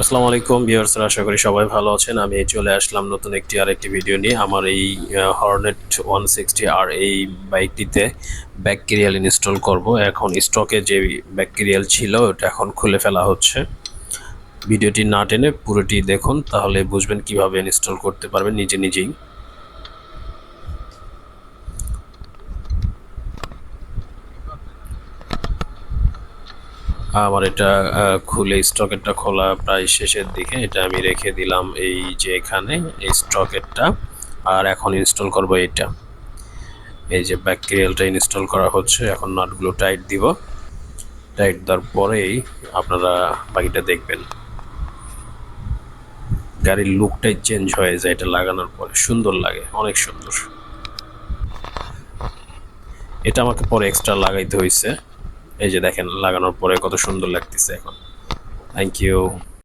আসসালামু আলাইকুম ভিউয়ার্সরা আশা করি সবাই ভালো আছেন। আমি চলে আসলাম নতুন একটি আরেকটি ভিডিও নিয়ে। আমার এই হর্নেট ওয়ান সিক্সটি আর এই বাইকটিতে ব্যাকটেরিয়াল ইনস্টল করব। এখন স্টকে যে ব্যাকটেরিয়াল ছিল, ওটা এখন খুলে ফেলা হচ্ছে। ভিডিওটি না টেনে পুরোটি দেখুন, তাহলে বুঝবেন কীভাবে ইনস্টল করতে পারবেন নিজে নিজেই। আমার এটা খুলে স্টকেরটা খোলা প্রায় শেষের দিকে, এটা আমি রেখে দিলাম এই যে এখানে, এই স্টকেরটা, আর এখন ইনস্টল করব এটা এই যে ব্যাকটেরিয়ালটা ইনস্টল করা হচ্ছে, এখন নাটগুলো টাইট দিব। টাইট দেওয়ার পরেই আপনারা বাকিটা দেখবেন। গাড়ির লুকটাই চেঞ্জ হয়ে যায় এটা লাগানোর পরে। সুন্দর লাগে, অনেক সুন্দর। এটা আমাকে পরে এক্সট্রা লাগাইতে হয়েছে এই যে দেখেন লাগানোর পরে কত সুন্দর লাগতেছে এখন। Thank you